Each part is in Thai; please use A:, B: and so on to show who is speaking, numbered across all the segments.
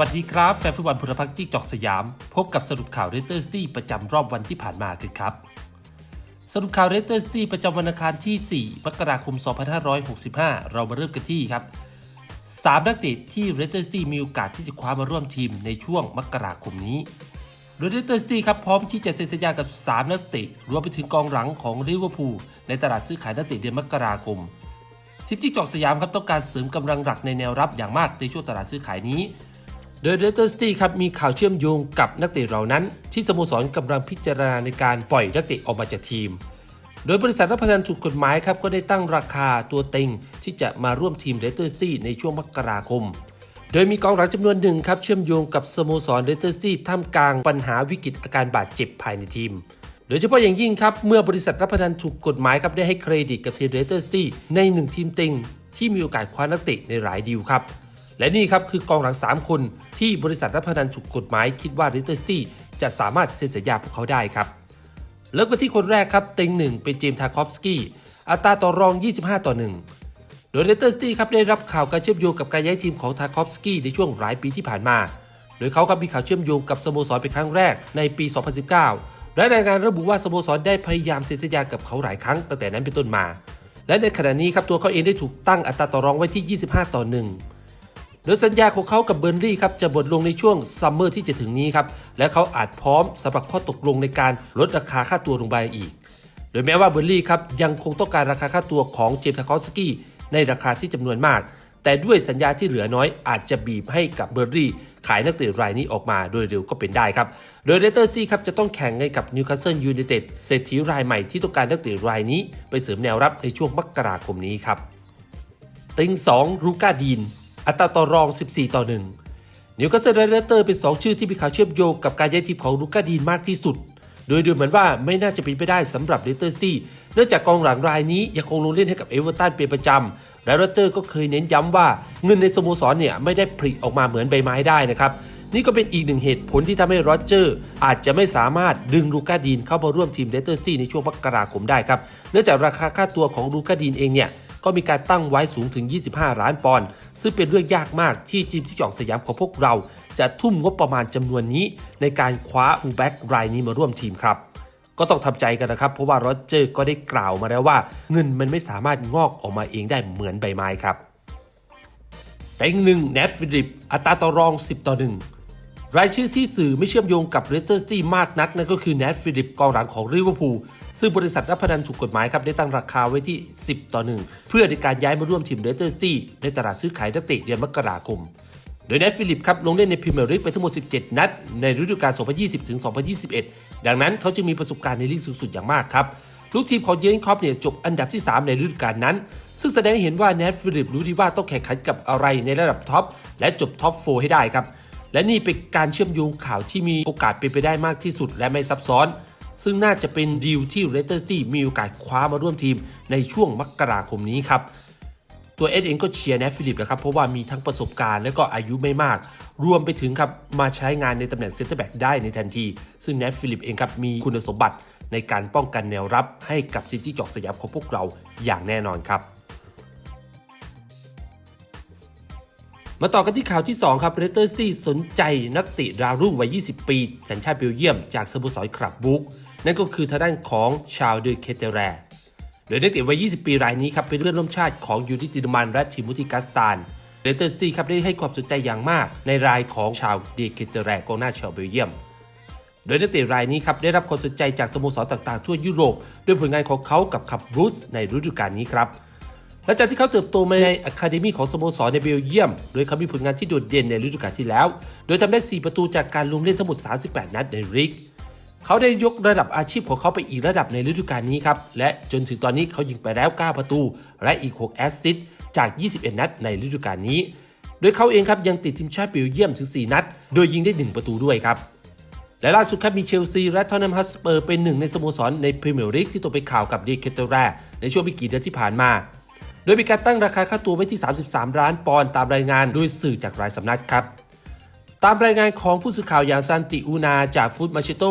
A: วัสดีครับ แฟนฟุตบอลพลพักจี้จอกสยาม พบกับสรุปข่าวเรเตอร์สตี้ประจำรอบวันที่ผ่านมากันครับ สรุปข่าวเรเตอร์สตี้ประจำวันอังคารที่ 4 มกราคม 2565 เรามาเริ่มกันที่ครับ 3 นักเตะที่เรเตอร์สตี้มีโอกาสที่จะคว้ามาร่วมทีมในช่วงมกราคมนี้โดยเรเตอร์สตี้ครับพร้อมที่จะเซ็นสัญญากับ 3 นักเตะรวมไปถึงกองหลังของลิเวอร์พูลในตลาดซื้อขายนักเตะเดือนมกราคมทีมที่จอกสยามครับต้องการเสริมกำลังหลักในแนวรับอย่างมากในช่วงตลาดซื้อขายนี้ โดยเรเตอร์สตี้ครับมีข่าวเชื่อมโยงกับนักเตะเหล่านั้น ที่สโมสรกำลังพิจารณาในการปล่อยนักเตะออกมาจากทีม โดยบริษัทรับประกันถูกกฎหมายครับก็ได้ตั้งราคาตัวเต็งที่จะมาร่วมทีมเรเตอร์สตี้ในช่วงมกราคม โดยมีกองหลังจำนวนหนึ่งครับเชื่อมโยงกับสโมสรเรเตอร์สตี้ท่ามกลางปัญหาวิกฤตอาการบาดเจ็บภายในทีมโดยเฉพาะอย่างยิ่งครับเมื่อบริษัทรับประกันถูกกฎหมายครับได้ให้เครดิตกับทีมเรเตอร์สตี้ในหนึ่งทีมเต็งที่มีโอกาสคว้านักเตะในหลายดีลครับ และนี่ครับคือกองหลัง 3 คนที่บริษัทรับพนันถูกกฎหมายคิดว่าริเตอร์สตี้จะสามารถเซ็นสัญญาพวกเขาได้ครับ เริ่มกันที่คนแรกครับเต็งหนึ่งเป็นเจมส์ทาคอฟสกี้อัตราต่อรอง 25 ต่อ 1 โดยเรเตอร์สตี้ครับได้รับข่าวการเชื่อมโยงกับการย้ายทีมของทาคอฟสกี้ในช่วงหลายปีที่ผ่านมา โดยเขาครับมีข่าวเชื่อมโยงกับสโมสรเป็นครั้งแรกในปี 2019 และรายงานระบุว่าสโมสรได้พยายามเซ็นสัญญากับเขาหลายครั้งตั้งแต่นั้นเป็นต้นมา และในขณะนี้ครับตัวเขาเองได้ถูกตั้งอัตราต่อรองไว้ที่ 25 ต่อ 1 โดยสัญญาของเขากับเบอร์ลี่ครับจะหมดลงในช่วงซัมเมอร์ที่จะถึงนี้ครับและเขาอาจพร้อมสำหรับข้อตกลงในการลดราคาค่าตัวลงไปอีก โดยแม้ว่าเบอร์ลี่ครับยังคงต้องการราคาค่าตัวของเจมส์ทาคอสกี้ในราคาที่จำนวนมาก แต่ด้วยสัญญาที่เหลือน้อยอาจจะบีบให้กับเบอร์นลี่ ขายนักเตะรายนี้ออกมาโดยเร็วก็เป็นได้ครับ โดยเลสเตอร์สตี้ครับจะต้องแข่งให้กับนิวคาสเซิลยูไนเต็ดเศรษฐีรายใหม่ที่ต้องการนักเตะรายนี้ ไปเสริมแนวรับในช่วงมกราคมนี้ครับติง2รูกาดีน อัตราต่อรอง 14 ต่อ 1 นิวคาสเซิลและเลสเตอร์เป็น 2 ชื่อที่มีข่าวเชื่อมโยงกับการย้ายทีมของรูก้าดีนมากที่สุด โดยดูเหมือนว่าไม่น่าจะเป็นไปได้สำหรับเลสเตอร์ซิตี้ เนื่องจากกองหลังรายนี้ยังคงลงเล่นให้กับเอเวอร์ตันเป็นประจำ และโรเจอร์ก็เคยเน้นย้ำว่าเงินในสโมสรเนี่ยไม่ได้ผลิออกมาเหมือนใบไม้ได้นะครับนี่ก็เป็นอีกหนึ่งเหตุผลที่ทำให้โรเจอร์ อาจจะไม่สามารถดึงลูก้าดีนเข้ามาร่วมทีมเลสเตอร์ซิตี้ในช่วงมกราคมได้ครับ เนื่องจากราคาค่าตัวของลูก้าดีนเองเนี่ย ก็มีการตั้งไว้สูงถึง 25 ล้านปอนด์ซึ่งเป็นเรื่องยากมากที่ทีมที่จอกสยามของพวกเรา จะทุ่มงบประมาณจำนวนนี้ ในการคว้าฟูลแบ็กรายนี้มาร่วมทีมครับก็ต้องทำใจกันนะครับ เพราะว่าโรเจอร์ก็ได้กล่าวมาแล้วว่า เงินมันไม่สามารถงอกออกมาเองได้เหมือนใบไม้ครับเต็งหนึ่งแนทฟิลิป อัตราต่อรอง 10 ต่อ 1 รายชื่อที่สื่อไม่เชื่อมโยงกับเรสเตอร์ซิตี้มากนักนั่นก็คือแนทฟิลิปกองหลังของลิเวอร์พูล ซึ่งบริษัทรับพนันถูกกฎหมายครับได้ตั้งราคาไว้ที่ 10 ต่อ 1 เพื่อในการย้ายมาร่วมทีมเรสเตอร์ซิตี้ในตลาดซื้อขายนักเตะเดือนมกราคม โดยแนทฟิลิปครับลงเล่นในพรีเมียร์ลีกไปทั้งหมด 17 นัด ในฤดูกาล 2020ถึง2021 ดังนั้นเขาจึงมีประสบการณ์ในลีกสูงสุดอย่างมากครับลูกทีมของเยนครอปเนี่ยจบอันดับที่ 3 ในฤดูกาลนั้น ซึ่งแสดงเห็นว่าแนทฟิลิปรู้ดีว่าต้องแข่งขันกับอะไรในระดับท็อปและจบท็อป4ให้ได้ครับ และนี่เป็นการเชื่อมโยงข่าวที่มีโอกาสเป็นไปได้มากที่สุดและไม่ซับซ้อน ซึ่งน่าจะเป็นดีลที่เรสเตอร์ซิตี้มีโอกาสคว้ามาร่วมทีมในช่วงมกราคมนี้ครับตัวเอสเองก็เชียร์แนฟฟิลิปนะครับเพราะว่ามีทั้งประสบการณ์และก็อายุไม่มาก รวมไปถึงครับมาใช้งานในตำแหน่งเซนเตอร์แบ็กได้ในทันที ซึ่งแนฟฟิลิปเองครับมีคุณสมบัติในการป้องกันแนวรับให้กับซิตี้จอกสยามของพวกเราอย่างแน่นอนครับ มาต่อกันที่ข่าวที่ 2 ครับเรเตอร์ซิตี้สนใจนักเตะดาวรุ่งวัย 20 ปี สัญชาติเบลเยียมจากสโมสรคลับบุ๊กนั่นก็คือทางด้านของชาวเดอเคเตแรโดยนักเตะวัย 20 ปีรายนี้ครับเป็นเพื่อนร่วมชาติของยูนิติดมันและทิมุติกัสตานเรเตอร์ซิตี้ครับได้ให้ความสนใจอย่างมาก ในรายของชาวเดเคเตแรกองหน้าชาวเบลเยียมโดยนักเตะรายนี้ครับได้รับความสนใจจากสโมสรต่างๆ ทั่วยุโรป ด้วยผลงานของเขากับขับบรูซในฤดูกาลนี้ครับ หลังจากที่เขาเติบโตมาในอะคาเดมีของสโมสรในเบลเยียม โดยเขามีผลงานที่โดดเด่นในฤดูกาลที่แล้ว โดยทำได้ 4 ประตูจากการลงเล่นทั้งหมด 38 นัดในลีกเขาได้ยกระดับอาชีพของเขาไปอีกระดับในฤดูกาลนี้ครับ และจนถึงตอนนี้เขายิงไปแล้ว 9 ประตู และอีก 6 แอสซิสต์จาก 21 นัดในฤดูกาลนี้ โดยเขาเองครับยังติดทีมชาติเบลเยียมถึง 4 นัด โดยยิงได้ 1 ประตูด้วยครับ และล่าสุดครับมีเชลซีและทอตแนมฮัสเปอร์เป็นหนึ่งในสโมสรในพรีเมียร์ลีกที่ตกเป็นข่าวกับดีเคเตอร์แรในช่วงไม่กี่เดือนที่ผ่านมา โดยมีการตั้งราคาค่าตัวไว้ที่ 33 ล้านปอนด์ตามรายงานโดยสื่อจากรายสำนักครับ ตามรายงานของผู้สื่อข่าวอย่างซันติอูนาจากฟุตมาชิโต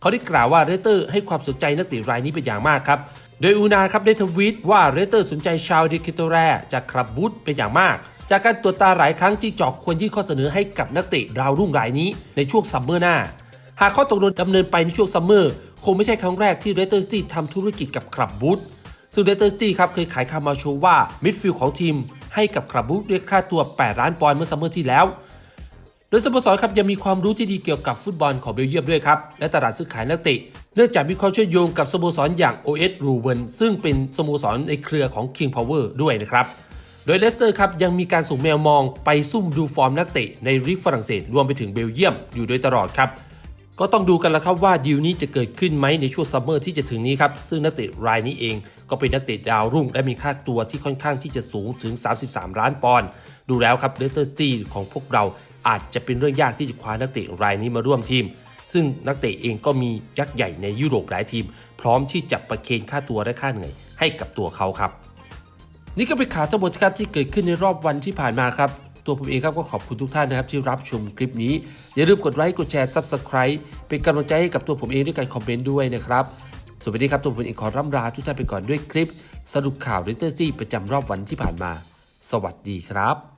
A: เขาได้กล่าวว่าเรเตอร์ให้ความสนใจนักเตะรายนี้เป็นอย่างมากครับ โดยอูนาครับได้ทวีตว่าเรเตอร์สนใจชาวดิคิโตแรจากคลับบูธเป็นอย่างมาก จากการตรวจตาหลายครั้งจีจอกควรยื่นข้อเสนอให้กับนักเตะดาวรุ่งรายนี้ในช่วงซัมเมอร์หน้า หากข้อตกลงดำเนินไปในช่วงซัมเมอร์คงไม่ใช่ครั้งแรกที่เรเตอร์สตีทำธุรกิจกับคลับบูธ ซึ่งเรเตอร์สตีครับเคยขายคามาโชว่ามิดฟิลด์ของทีมให้กับคลับบูธเรียกค่าตัว 8 ล้านปอนด์เมื่อซัมเมอร์ที่แล้ว โดยสโมสรครับยังมีความรู้ที่ดีเกี่ยวกับฟุตบอลของเบลเยียมด้วยครับ และตลาดซื้อขายนักเตะ เนื่องจากมีความเชื่อมโยงกับสโมสรอย่าง OS r u b e n ซึ่งเป็นสโมสรในเครือของ King Power ด้วยนะครับ โดยเลสเตอร์ครับยังมีการส่งแมวมองไปซุ่มดูฟอร์มนักเตะในลีกฝรั่งเศสรวมไปถึงเบลเยียมอยู่โดยตลอดครับ ก็ต้องดูกันแล้วครับว่าดีลนี้จะเกิดขึ้นไหมในช่วงซัมเมอร์ที่จะถึงนี้ครับ ซึ่งนักเตะรายนี้เองก็เป็นนักเตะดาวรุ่ง และมีค่าตัวที่ค่อนข้างที่จะสูงถึง 33 ล้านปอนด์ดูแล้วครับเลสเตอร์สตีของพวกเราอาจจะเป็นเรื่องยากที่จะคว้านักเตะรายนี้มาร่วมทีม ซึ่งนักเตะเองก็มียักษ์ใหญ่ในยุโรปหลายทีม พร้อมที่จะประเคนค่าตัวและค่าเหนื่อยให้กับตัวเขาครับ นี่ก็เป็นข่าวทั้งหมดครับที่เกิดขึ้นในรอบวันที่ผ่านมาครับ ตัวผมเองครับก็ขอบคุณทุกท่านนะครับที่รับชมคลิปนี้ อย่าลืมกดไลค์กดแชร์ Subscribe เป็นกำลังใจให้กับตัวผมเองด้วยการคอมเมนต์ด้วยนะครับสวัสดีครับตัวผมเองขอร่ำลาทุกท่านไปก่อนด้วยคลิป สรุปข่าวเรเตอร์ซี่ประจำรอบวันที่ผ่านมา สวัสดีครับ